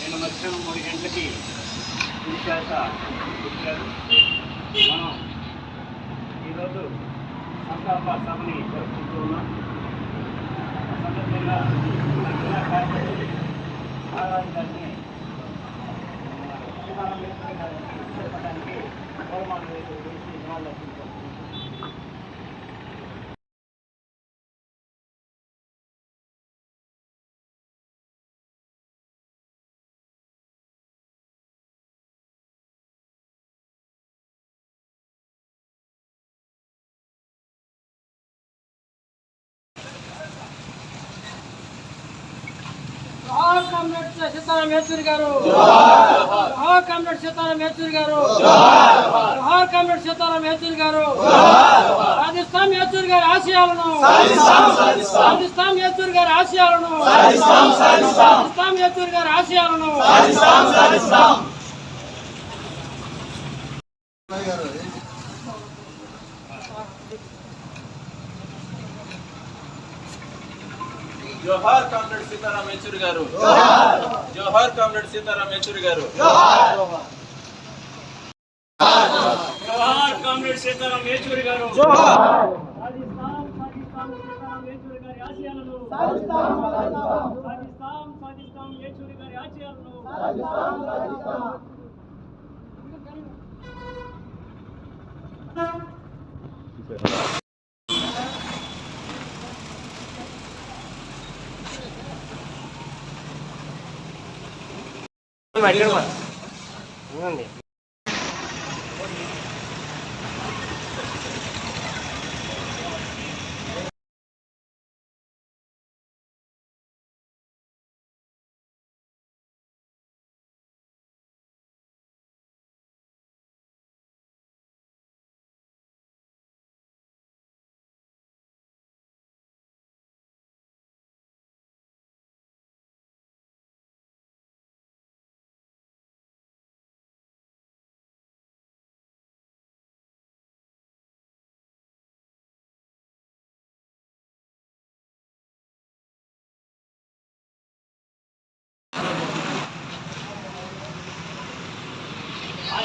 నేను మధ్యాహ్నం మూడు గంటలకి విశాఖ వచ్చారు. మనం ఈరోజు సంతాప సభని జరుపుకుంటూ ఉన్నాం. సందర్భంగా మన జిల్లా కార్యదర్శి నారాయణ గారిని గురించి నివాళులు జోహార్ కామ్రేడ్ సీతారాం యేచూరి గారు. జోహార్ కామ్రేడ్ సీతారాం యేచూరి గారు. జోహార్ కామ్రేడ్ సీతారాం యేచూరి గారు. రాజస్థాన్ యేచూరి గారి ఆశయాలను. రాజస్థాన్ యేచూరి గారి ఆశయాలను. రాజస్థాన్ యేచూరి గారి ఆశయాలను. జోహార్ కామ్రేడ్ సీతారాం యేచూరి గారు. జోహార్. కామ్రేడ్ సీతారాం యేచూరి గారు. జోహార్. కామ్రేడ్ సీతారాం యేచూరి గారు. రాజస్థాన్ పాకిస్తాన్ సీతారాం యేచూరి గారి ఆశయాలను. రాజస్థాన్ పాకిస్తాన్ యేచూరి గారి ఆశయాలను. ఆర్టీసీ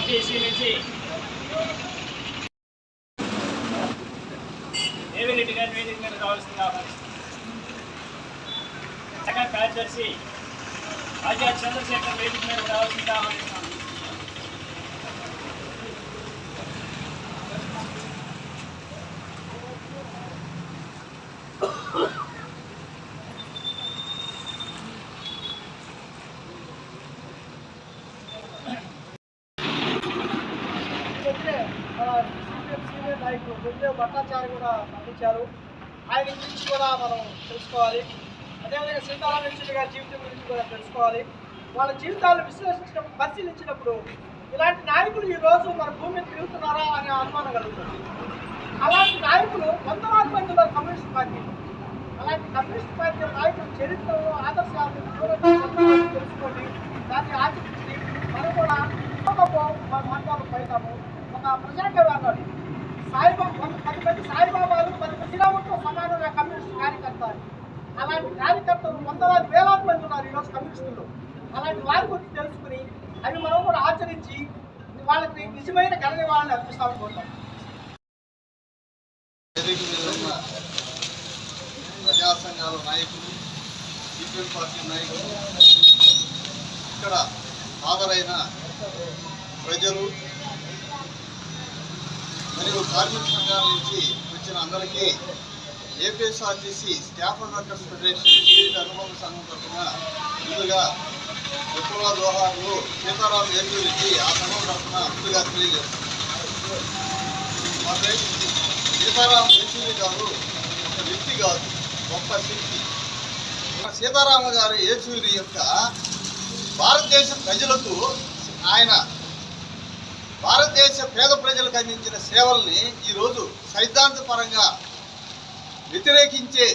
నుంచి ఏవిరెడ్డి గారి వేదిక మీద రావాల్సింది ఆహ్వానిస్తున్నాం శాఖ కార్యదర్శి చంద్రశేఖర్ వేదిక మీద రావాల్సింది ఆహ్వానిస్తున్నాం ఇప్పుడే మన సీపీఎం సీనియర్ నాయకులు గారు కూడా పంపించారు ఆయన గురించి కూడా మనం తెలుసుకోవాలి. అదేవిధంగా సీతారాం యేచూరి గారి జీవితం గురించి కూడా తెలుసుకోవాలి. వాళ్ళ జీవితాలను విశ్లేషించినప్పుడు పరిశీలించినప్పుడు ఇలాంటి నాయకులు ఈ రోజు మన భూమిని తిరుగుతున్నారా అనే అనుమానం కలుగుతుంది. అలాంటి నాయకులు వందలాది మంది ఉన్నారు కమ్యూనిస్ట్ పార్టీ. అలాంటి కమ్యూనిస్ట్ పార్టీ నాయకుల చరిత్రను ఆదర్శాలను దూరంగా తెలుసుకోండి. దాన్ని ఆచరించి మనం కూడా ఒక మన మార్గాలు పడతాము ఒక ప్రజాకవి అన్నాడు సాయిబాబు సాయిబాబాలు పది మంది శ్రీరాములతో సమానంగా కమ్యూనిస్ట్ కార్యకర్త అలాంటి కార్యకర్తలు వందలాది వేలాది మంది ఉన్నారు ఈరోజు కమ్యూనిస్టులు అలాంటి వారి గురించి తెలుసుకుని అవి మనం కూడా ఆచరించి వాళ్ళకి నిజమైన ఘన నివాళులు అర్పిస్తాం అనుకుంటాం ప్రజా సంఘాల నాయకులు సిపిఎం పార్టీ నాయకులు ఇక్కడ హాజరైన ప్రజలు మరియు కార్మిక సంఘాల నుంచి వచ్చిన అందరికీ ఏపీఎస్ఆర్టీసీ స్టాఫ్ వర్కర్స్ ఫెడరేషన్ జీవిత అనుభవ సంఘం తరఫున ముందుగా విప్లవ దోహాలు సీతారాం ఏలూరికి ఆ సంఘం తరఫున ముందుగా తెలియజేస్తున్నారు సీతారాం యేచూరి గారు ఒక వ్యక్తి కాదు గొప్ప శక్తి సీతారామ గారు ఏచూరి యొక్క భారతదేశ ప్రజలకు ఆయన భారతదేశ పేద ప్రజలకు అందించిన సేవల్ని ఈరోజు సైద్ధాంతపరంగా వ్యతిరేకించే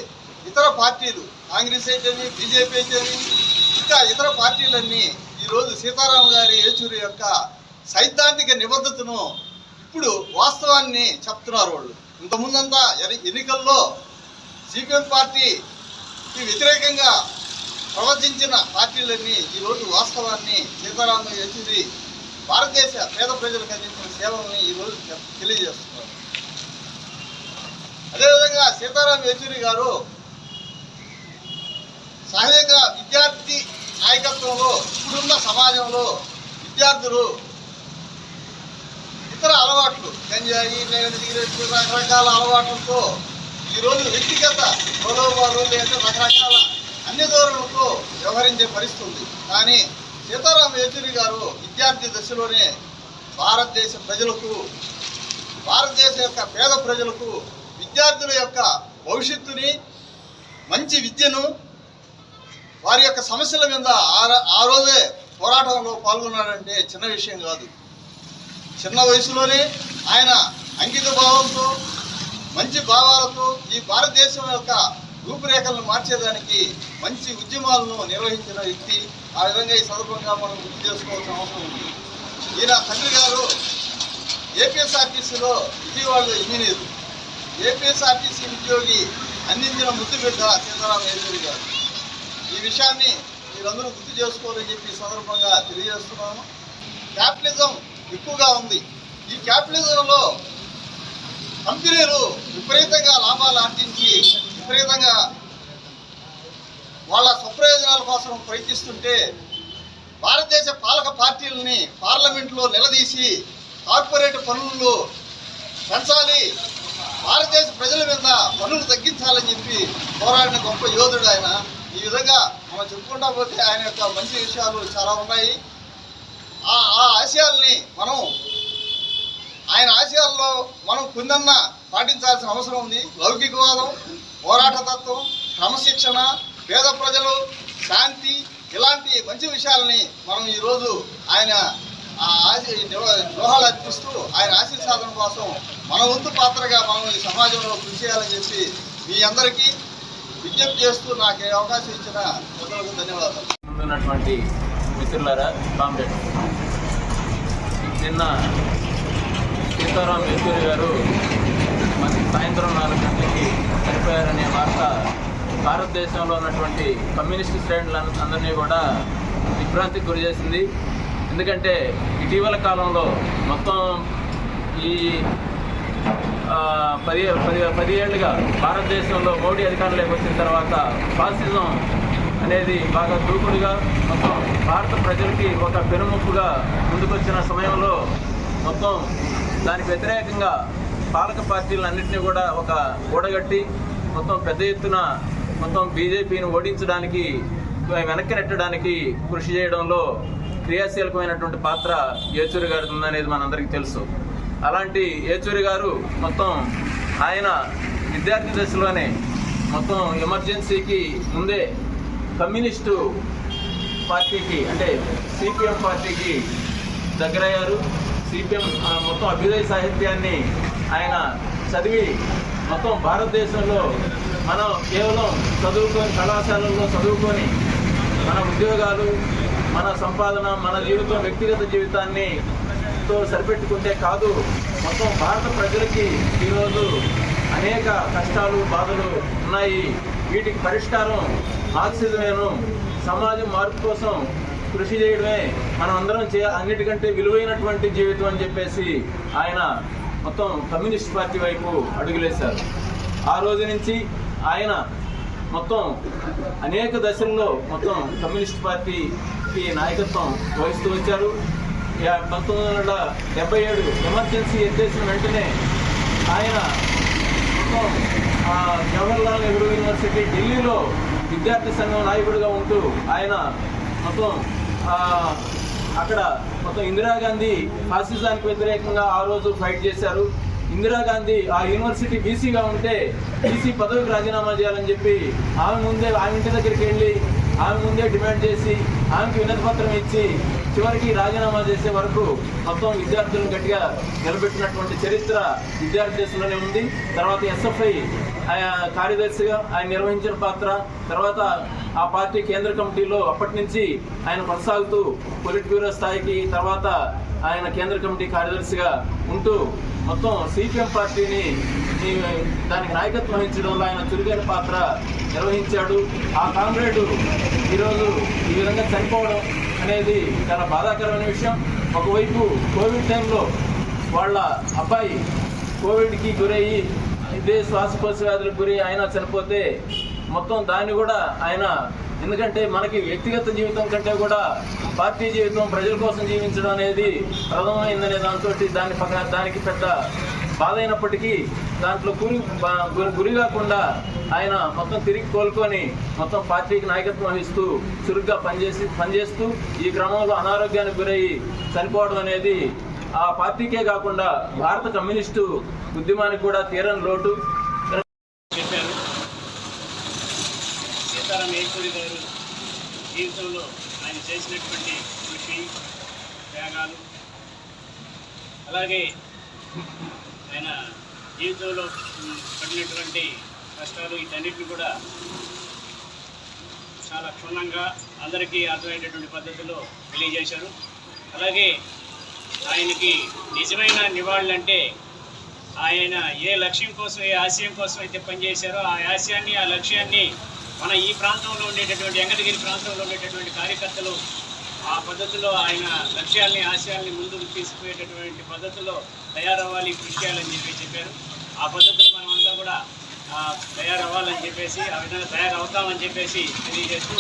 ఇతర పార్టీలు కాంగ్రెస్ అయితేని బీజేపీ అయితేని ఇంకా ఇతర పార్టీలన్నీ ఈరోజు సీతారామ గారి యేచూరి యొక్క సైద్ధాంతిక నిబద్ధతను ఇప్పుడు వాస్తవాన్ని చెప్తున్నారు వాళ్ళు. ఇంతకుముందంతా ఎన్నికల్లో సిపిఎం పార్టీకి వ్యతిరేకంగా ప్రవర్తించిన పార్టీలన్నీ ఈరోజు వాస్తవాన్ని సీతారామ యేచూరి భారతదేశ పేద ప్రజలకు అందించిన సేవలను ఈరోజు తెలియజేస్తున్నారు. అదేవిధంగా సీతారాం యేచూరి గారు సహజంగా విద్యార్థి నాయకత్వంలో ఇప్పుడున్న సమాజంలో విద్యార్థులు ఇతర అలవాట్లు గంజాయి లేదా సిగరెట్లు రకరకాల అలవాట్లతో ఈరోజు వ్యక్తిగత ప్రలోభాలు లేదా రకరకాల అన్ని ధోరణులతో వ్యవహరించే పరిస్థితి ఉంది. కానీ సీతారాం యేచూరి గారు విద్యార్థి దశలోనే భారతదేశ ప్రజలకు భారతదేశం యొక్క పేద ప్రజలకు విద్యార్థుల యొక్క భవిష్యత్తుని మంచి విద్యను వారి యొక్క సమస్యల మీద ఆ ఆ రోజే పోరాటంలో పాల్గొన్నాడంటే చిన్న విషయం కాదు. చిన్న వయసులోనే ఆయన అంకిత భావంతో మంచి భావాలతో ఈ భారతదేశం యొక్క రూపురేఖలను మార్చేదానికి మంచి ఉద్యమాలను నిర్వహించిన వ్యక్తి ఆ విధంగా ఈ సందర్భంగా మనం గుర్తు చేసుకోవాల్సిన అవసరం ఉంది. ఈయన తండ్రి గారు ఏపీఎస్ఆర్టీసీలో విజయవాడలో ఇంజనీరు. ఏపీఎస్ఆర్టీసీ ఉద్యోగి అందించిన ముద్దు బిడ్డ సీతారాం గారు. ఈ విషయాన్ని మీరందరూ గుర్తు చేసుకోవాలని చెప్పి సందర్భంగా తెలియజేస్తున్నాను. క్యాపిటలిజం ఎక్కువగా ఉంది. ఈ క్యాపిటలిజంలో కంపెనీలు విపరీతంగా లాభాలు ఆర్జించి విపరీతంగా వాళ్ళ స్వప్రయోజనాల కోసం ప్రయత్నిస్తుంటే భారతదేశ పాలక పార్టీలని పార్లమెంట్లో నిలదీసి కార్పొరేట్ పనుల్లో పెంచాలి. భారతదేశ ప్రజల మీద పన్నులు తగ్గించాలని చెప్పి పోరాడిన గొప్ప యోధుడు ఆయన. ఈ విధంగా మనం చెప్పుకుంటా పోతే ఆయన యొక్క మంచి విషయాలు చాలా ఉన్నాయి. ఆ ఆ ఆశయాల్ని మనం ఆయన ఆశయాల్లో మనం కుందన్న పాటించాల్సిన అవసరం ఉంది. లౌకికవాదం పోరాట తత్వం క్రమశిక్షణ పేద ప్రజలు శాంతి ఇలాంటి మంచి విషయాలని మనం ఈరోజు ఆయన ఆ ఆశ దోహాలు అర్పిస్తూ ఆయన ఆశయ సాధన కోసం మన వంతు పాత్రగా మనం ఈ సమాజంలో కృషి చేయాలని చెప్పి మీ అందరికీ విజ్ఞప్తి చేస్తూ నాకు ఏ అవకాశం ఇచ్చిన ప్రజలకు ధన్యవాదాలు. ఉన్నటువంటి మిత్రులారా కామ్రేడ్ నిన్న సీతారాం యేచూరి గారు మంచి సాయంత్రం నాలుగు గంటలకి చనిపోయారనే వార్త భారతదేశంలో ఉన్నటువంటి కమ్యూనిస్ట్ శ్రేణులను అందరినీ కూడా విభ్రాంతికి గురి చేసింది. ఎందుకంటే ఇటీవల కాలంలో మొత్తం ఈ పది పది పది ఏళ్ళుగా భారతదేశంలో మోడీ అధికారంలోకి వచ్చిన తర్వాత ఫాసిజం అనేది బాగా దూకుడుగా మొత్తం భారత ప్రజలకి ఒక పెనుముప్పుగా ముందుకొచ్చిన సమయంలో మొత్తం దానికి వ్యతిరేకంగా పాలక పార్టీలన్నింటినీ కూడా ఒక కూడగట్టి మొత్తం పెద్ద ఎత్తున మొత్తం బీజేపీని ఓడించడానికి వెనక్కి నెట్టడానికి కృషి చేయడంలో క్రియాశీలకమైనటువంటి పాత్ర యేచూరి గారి ఉందనేది మనందరికీ తెలుసు. అలాంటి ఏచూరి గారు మొత్తం ఆయన విద్యార్థి దశలోనే మొత్తం ఎమర్జెన్సీకి ముందే కమ్యూనిస్టు పార్టీకి అంటే సిపిఎం పార్టీకి దగ్గరయ్యారు. సిపిఎం మొత్తం అభ్యుదయ సాహిత్యాన్ని ఆయన చదివి మొత్తం భారతదేశంలో మనం కేవలం చదువుకొని కళాశాలల్లో చదువుకొని మన ఉద్యోగాలు మన సంపాదన మన జీవితం వ్యక్తిగత జీవితాన్ని తో సరిపెట్టుకుంటే కాదు మొత్తం భారత ప్రజలకి ఈరోజు అనేక కష్టాలు బాధలు ఉన్నాయి. వీటికి పరిష్కారం ఆక్సిజన్ సమాజం మార్పు కోసం కృషి చేయడమే మనం అందరం చే అన్నిటికంటే విలువైనటువంటి జీవితం అని చెప్పేసి ఆయన మొత్తం కమ్యూనిస్ట్ పార్టీ వైపు అడుగులేశారు. ఆ రోజు నుంచి ఆయన మొత్తం అనేక దశల్లో మొత్తం కమ్యూనిస్ట్ పార్టీకి నాయకత్వం వహిస్తూ వచ్చారు. పంతొమ్మిది వందల డెబ్బై ఏడు ఎమర్జెన్సీ ఎత్తేసిన వెంటనే ఆయన మొత్తం జవహర్లాల్ నెహ్రూ యూనివర్సిటీ ఢిల్లీలో విద్యార్థి సంఘం నాయకుడిగా ఉంటూ ఆయన మొత్తం అక్కడ మొత్తం ఇందిరాగాంధీ ఫాసిజానికి వ్యతిరేకంగా ఆ రోజు ఫైట్ చేశారు. ఇందిరాగాంధీ ఆ యూనివర్సిటీ బీసీగా ఉంటే బీసీ పదవికి రాజీనామా చేయాలని చెప్పి ఆమె ముందే ఆమె ఇంటి దగ్గరికి వెళ్ళి ఆమె ముందే డిమాండ్ చేసి ఆమెకి వినతి పత్రం ఇచ్చి చివరికి రాజీనామా చేసే వరకు మొత్తం విద్యార్థులను గట్టిగా నిలబెట్టినటువంటి చరిత్ర విద్యార్థి దశలోనే ఉంది. తర్వాత ఎస్ఎఫ్ఐ కార్యదర్శిగా ఆయన నిర్వహించిన పాత్ర తర్వాత ఆ పార్టీ కేంద్ర కమిటీలో అప్పటి నుంచి ఆయన కొనసాగుతూ పొలిట్ బ్యూరో స్థాయికి తర్వాత ఆయన కేంద్ర కమిటీ కార్యదర్శిగా ఉంటూ మొత్తం సిపిఎం పార్టీని దానికి నాయకత్వం వహించడంలో ఆయన చురుకైన పాత్ర నిర్వహించాడు. ఆ కామ్రేడు ఈరోజు ఈ విధంగా చనిపోవడం అనేది చాలా బాధాకరమైన విషయం. ఒకవైపు కోవిడ్ టైంలో వాళ్ళ అబ్బాయి కోవిడ్కి గురయ్యి ఇదే శ్వాసకోశ వ్యాధులకు గురి ఆయన చనిపోతే మొత్తం దాన్ని కూడా ఆయన ఎందుకంటే మనకి వ్యక్తిగత జీవితం కంటే కూడా పార్టీ జీవితం ప్రజల కోసం జీవించడం అనేది ప్రథమైందనే దాంతో దాని పక్కన దానికి పెద్ద బాధ అయినప్పటికీ దాంట్లో గురి బా- గురి- గురి కాకుండా ఆయన మొత్తం తిరిగి కోలుకొని మొత్తం పార్టీకి నాయకత్వం వహిస్తూ చురుగ్గా పనిచేసి పనిచేస్తూ ఈ క్రమంలో అనారోగ్యానికి గురయ్యి చనిపోవడం అనేది ఆ పార్టీకే కాకుండా భారత కమ్యూనిస్టు ఉద్యమానికి కూడా తీరని లోటు. చెప్పారు. సీతారాం యేచూరి గారు జీవితంలో ఆయన చేసినటువంటి కృషి త్యాగాలు అలాగే ఆయన జీవితంలో పడినటువంటి కష్టాలు వీటన్నిటిని కూడా చాలా క్షుణ్ణంగా అందరికీ అర్థమయ్యేటటువంటి పద్ధతిలో తెలియజేశారు. అలాగే ఆయనకి నిజమైన నివాళులంటే ఆయన ఏ లక్ష్యం కోసం ఏ ఆశయం కోసం అయితే పనిచేశారో ఆ ఆశయాన్ని ఆ లక్ష్యాన్ని మన ఈ ప్రాంతంలో ఉండేటటువంటి వెంకటగిరి ప్రాంతంలో ఉండేటటువంటి కార్యకర్తలు ఆ పద్ధతిలో ఆయన లక్ష్యాల్ని ఆశయాల్ని ముందుకు తీసుకుపోయేటటువంటి పద్ధతిలో తయారవ్వాలి కృషి చేయాలని చెప్పి చెప్పారు. ఆ పద్ధతిలో మనం అంతా కూడా తయారవ్వాలని చెప్పేసి ఆ విధంగా తయారవుతామని చెప్పేసి తెలియజేస్తూ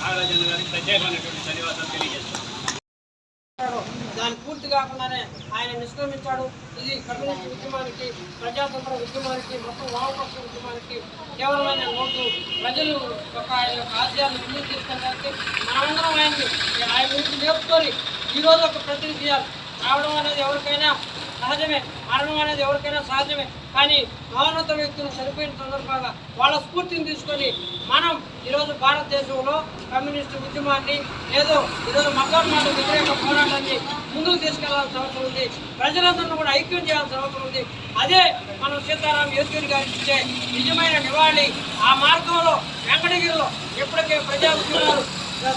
నాగరాజన్ గారికి ప్రత్యేకమైనటువంటి ధన్యవాదాలు తెలియజేస్తాం కాకుండానే ఆయన నిష్క్రమించాడు. ఇది కమ్యూనిస్ట్ ఉద్యమానికి ప్రజాతంత్ర ఉద్యమానికి మొత్తం వామపక్ష ఉద్యమానికి కేవలమైన నోటు ప్రజలు ఒక ఆయన యొక్క ఆశయాలను ముందుకు తీసుకెళ్ళడానికి మనందరం ఆయన్ని ఆయన గురించి నేర్చుకొని ఈరోజు ఒక ప్రతినిధి చేయాలి రావడం అనేది ఎవరికైనా సహజమే. మరణం అనేది ఎవరికైనా సహజమే. కానీ మహోన్నత వ్యక్తులు చనిపోయిన సందర్భంగా వాళ్ళ స్ఫూర్తిని తీసుకొని మనం ఈరోజు భారతదేశంలో కమ్యూనిస్టు ఉద్యమాన్ని ఏదో ఈరోజు మగ్గమాట వ్యతిరేక పోరాటాన్ని ముందుకు తీసుకెళ్ళాల్సిన అవసరం ఉంది. ప్రజలందరినీ కూడా ఐక్యం చేయాల్సిన అవసరం ఉంది. అదే మనం సీతారాం యేచూరి గారికి ఇచ్చే నిజమైన నివాళి ఆ మార్గంలో వెంకటగిరిలో ఇప్పటికే ప్రజా ఉద్యమాలు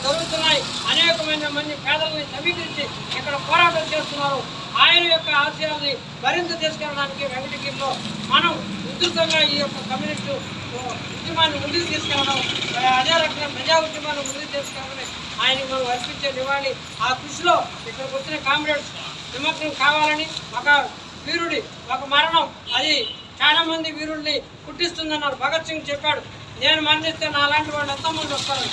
జరుగుతున్నాయి. అనేకమైన మంది పేదల్ని సమీకరించి ఇక్కడ పోరాటం చేస్తున్నారు. ఆయన యొక్క ఆశయాల్ని మరింత తీసుకెళ్ళడానికి వెంకటగిరిలో మనం ఉధృతంగా ఈ యొక్క కమ్యూనిస్టు ఉద్యమాన్ని ముందుకు తీసుకెళ్ళడం అదే రకంగా ప్రజా ఉద్యమాన్ని ముందుకు తీసుకెళ్ళడమే ఆయన మనం అర్పించే నివాళి. ఆ కృషిలో ఇక్కడికి వచ్చిన కామ్రేడ్స్ నిమగ్నం కావాలని ఒక వీరుడి ఒక మరణం. అది చాలామంది వీరుల్ని పుట్టిస్తుందన్నారు. భగత్ సింగ్ చెప్పాడు నేను మరణిస్తే నా లాంటి వాళ్ళు ఎంతమంది వస్తారు?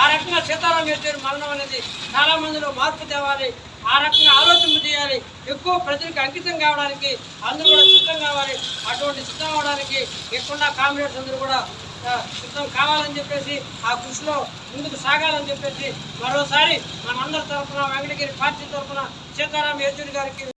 ఆ రకంగా సీతారాం యేచూరి మరణం అనేది చాలామందిలో మార్పు తేవాలి. ఆ రకంగా ఆలోచన చేయాలి. ఎక్కువ ప్రజలకు అంకితం కావడానికి అందరూ కూడా సిద్ధం కావాలి. అటువంటి సిద్ధం అవడానికి ఎక్కువ కామ్రేడ్స్ అందరూ కూడా సిద్ధం కావాలని చెప్పేసి ఆ కృషిలో ముందుకు సాగాలని చెప్పేసి మరోసారి మనందరి తరఫున వెంకటగిరి పార్టీ తరఫున సీతారాం యేచూరి గారికి